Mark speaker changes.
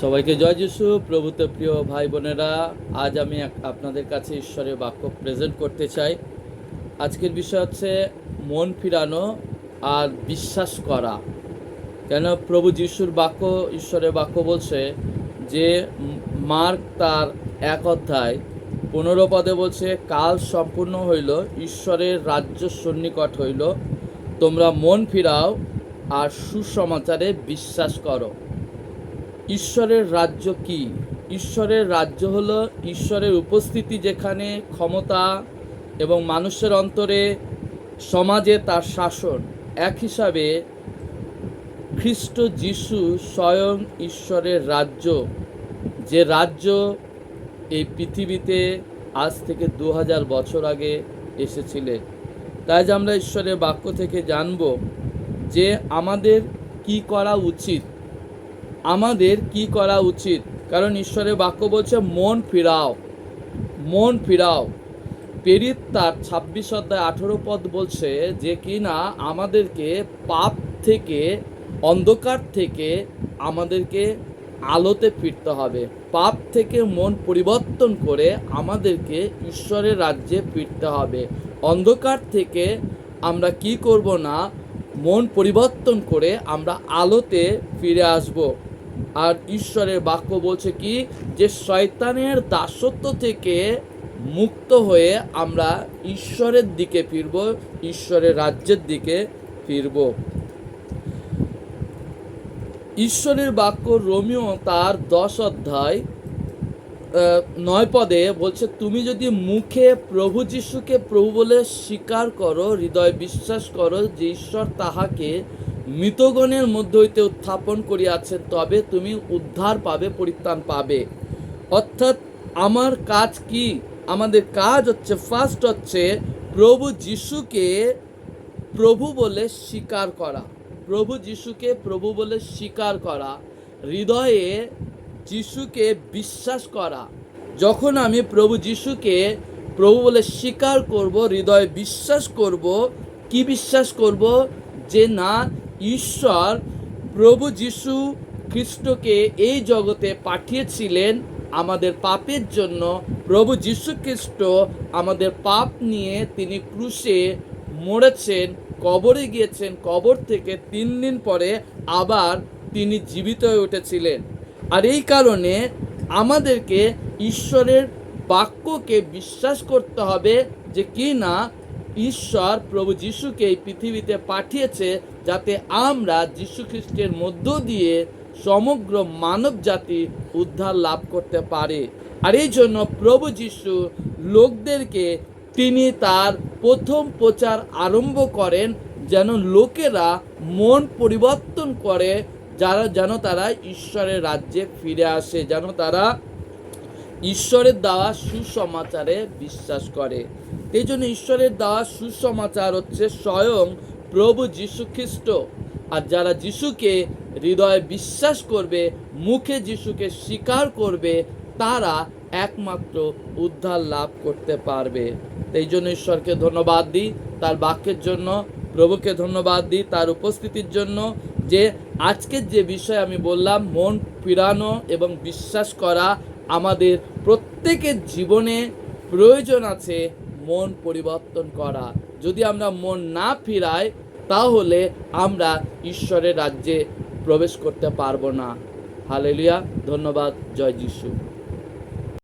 Speaker 1: সবাইকে জয় যিশু। প্রভুতে প্রিয় ভাই বোনেরা, আজ আমি আপনাদের কাছে ঈশ্বরের বাক্য প্রেজেন্ট করতে চাই। আজকের বিষয় হচ্ছে মন ফিরানো আর বিশ্বাস করা। কেন প্রভু যিশুর বাক্য, ঈশ্বরের বাক্য বলছে যে, মার্ক তার এক অধ্যায় পনেরো পদে বলছে, কাল সম্পূর্ণ হইল, ঈশ্বরের রাজ্য সন্নিকট হইল। তোমরা মন ফিরাও আর সুসমাচারে বিশ্বাস করো। ঈশ্বরের রাজ্য কি? ঈশ্বরের রাজ্য হলো ঈশ্বরের উপস্থিতি যেখানে ক্ষমতা এবং মানুষের অন্তরে সমাজে তার শাসন। এক হিসাবে, খ্রিস্ট যিশু স্বয়ং ঈশ্বরের রাজ্য। যে রাজ্য এই পৃথিবীতে আজ থেকে দু হাজার বছর আগে এসেছিলেন তাই যে আমরা ঈশ্বরের বাক্য থেকে জানব যে আমাদের কি করা উচিত। আমাদের কি করা উচিত? কারণ ঈশ্বরের বাক্য বলছে, মন ফিরাও মন ফিরাও। পেরিত তার ছাব্বিশ অধ্যায় আঠেরো পদ বলছে যে কি না আমাদেরকে পাপ থেকে, অন্ধকার থেকে আমাদেরকে আলোতে ফিরতে হবে। পাপ থেকে মন পরিবর্তন করে আমাদেরকে ঈশ্বরের রাজ্যে ফিরতে হবে। অন্ধকার থেকে আমরা কি করব না? মন পরিবর্তন করে আমরা আলোতে ফিরে আসব। আর ঈশ্বরের বাক্য বলছে কি? যে শয়তানের দাসত্ব থেকে মুক্ত হয়ে আমরা ঈশ্বরের দিকে ফিরব, ঈশ্বরের রাজ্যের দিকে ফিরব। ঈশ্বরের বাক্য রোমিও তার দশ অধ্যায় নয় পদে বলছে, তুমি যদি মুখে প্রভু যিশুকে প্রভু বলে স্বীকার করো, হৃদয় বিশ্বাস করো যে ঈশ্বর তাহাকে মৃতগণের মধ্য হইতে উত্থাপন করিয়াছে, তবে তুমি উদ্ধার পাবে, পরিত্রাণ পাবে। অর্থাৎ আমার কাজ কি? আমাদের কাজ হচ্ছে ফার্স্ট হচ্ছে প্রভু যিশুকে প্রভু বলে স্বীকার করা। প্রভু যিশুকে প্রভু বলে স্বীকার করা। হৃদয়ে যিশুকে বিশ্বাস করা। যখন আমি প্রভু যিশুকে প্রভু বলে স্বীকার করব, হৃদয়ে বিশ্বাস করব, কি বিশ্বাস করব? যে না ঈশ্বর প্রভু যিশু খ্রিস্টকে এই জগতে পাঠিয়েছিলেন আমাদের পাপের জন্য। প্রভু যিশু খ্রিস্ট আমাদের পাপ নিয়ে তিনি ক্রুশে মরেছেন, কবরে গিয়েছেন, কবর থেকে তিন দিন পরে আবার তিনি জীবিত হয়ে উঠেছিলেন। আর এই কারণে আমাদেরকে ঈশ্বরের বাক্যকে বিশ্বাস করতে হবে যে কি না ঈশ্বর প্রভু যিশুকে এই পৃথিবীতে পাঠিয়েছে যাতে আমরা যিশু খ্রিস্টের মধ্য দিয়ে সমগ্র মানব জাতি উদ্ধার লাভ করতে পারে। আর এই জন্য প্রভু যিশু লোকদেরকে তিনি তার প্রথম প্রচার আরম্ভ করেন যেন লোকেরা মন পরিবর্তন করে, যারা যেন তারা ঈশ্বরের রাজ্যে ফিরে আসে, যেন তারা ঈশ্বরের দেওয়া সুসমাচারে বিশ্বাস করে। এই জন্য ঈশ্বরের দেওয়া সুসমাচার হচ্ছে স্বয়ং প্রভু যীশু খ্রিস্ট। আর যারা যিশুকে হৃদয়ে বিশ্বাস করবে, মুখে যিশুকে স্বীকার করবে, তারা একমাত্র উদ্ধার লাভ করতে পারবে। এই জন্য ঈশ্বরকে ধন্যবাদ দিই তার বাক্যের জন্য, প্রভুকে ধন্যবাদ দিই তার উপস্থিতির জন্য যে আজকের যে বিষয় আমি বললাম, মন ফিরানো এবং বিশ্বাস করা আমাদের প্রত্যেকের জীবনে প্রয়োজন আছে মন পরিবর্তন করা। যদি আমরা মন না ফিরাই, তাহলে আমরা ঈশ্বরের রাজ্যে প্রবেশ করতে পারব না। হালেলিয়া, ধন্যবাদ, জয় যিশু।